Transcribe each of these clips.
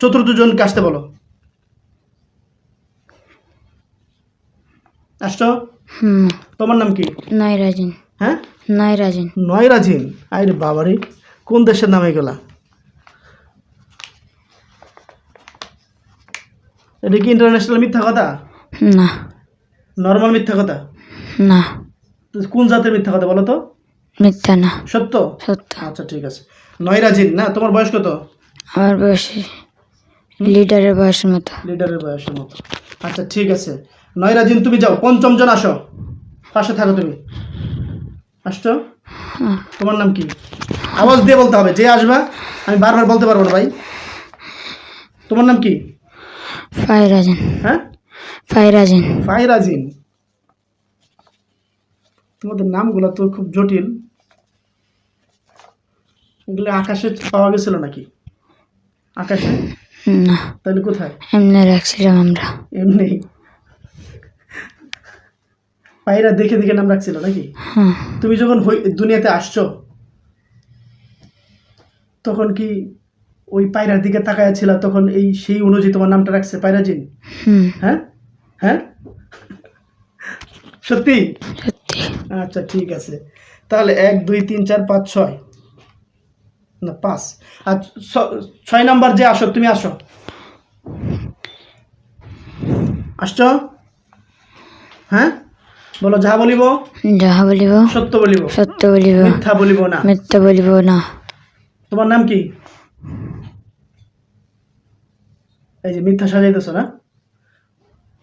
চতুর্থ জনকে আসতে বলো। আসছো? হুম। তোমার নাম কি? নাই রাজিন হ্যাঁ? নাই রাজিন নয়রাজিন আরে বাবারে কোন দেশের নাম এগুলা? এটা কি ইন্টারন্যাশনাল মিথ্যা কথা? না। নর্মাল মিথ্যা কথা? না। কোন জাতের মিথ্যা কথা বলো তো? মিথ্যা না। সত্য? সত্য। আচ্ছা ঠিক আছে। নয়রাজিন না তোমার বয়স কত? আমার বয়সে লিডারের বয়সের মতো। লিডারের বয়সের মতো। আচ্ছা ঠিক আছে। নয়রাজিন তুমি যাও। পঞ্চম জন আসো। পাশে থাকো তুমি। আসছো? হ্যাঁ। তোমার নাম কি? আওয়াজ দিয়ে বলতে হবে। যে আসবা আমি বারবার বলতে পারব না ভাই। তোমার নাম কি? ফাইরাজিন। হ্যাঁ? ফাইরাজিন। ফাইরাজিন। তোমাদের নামগুলো তো খুব জটিল। এগুলো আকাশে পাওয়া গেছিল নাকি? আকাশে? না। তাহলে কোথায়? এমনি রাখছিলাম আমরা। এমনি? পায়রা দেখে দেখে নাম রাখছিল নাকি? হ্যাঁ। তুমি যখন দুনিয়াতে আসছো তখন কি ওই পায়রার দিকে তাকায় ছিল? তখন এই সেই অনুযায়ী তোমার নামটা রাখছে পায়রাজিন? হুম। হ্যাঁ? হ্যাঁ? সত্যি। আচ্ছা ঠিক আছে। তাহলে এক দুই তিন চার পাঁচ ছয়। না পাঁচ। আর ছয় নাম্বার যে আসো তুমি আসো। আসছো? হ্যাঁ? বলো যাহা বলিব যাহা বলিব সত্য বলিব। সত্য বলিব মিথ্যা বলিব না। মিথ্যা বলিব না। তোমার নাম কি? এই যে মিথ্যা সাজাইতেছো না?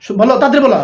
বলো তাড়াতাড়ি বলো।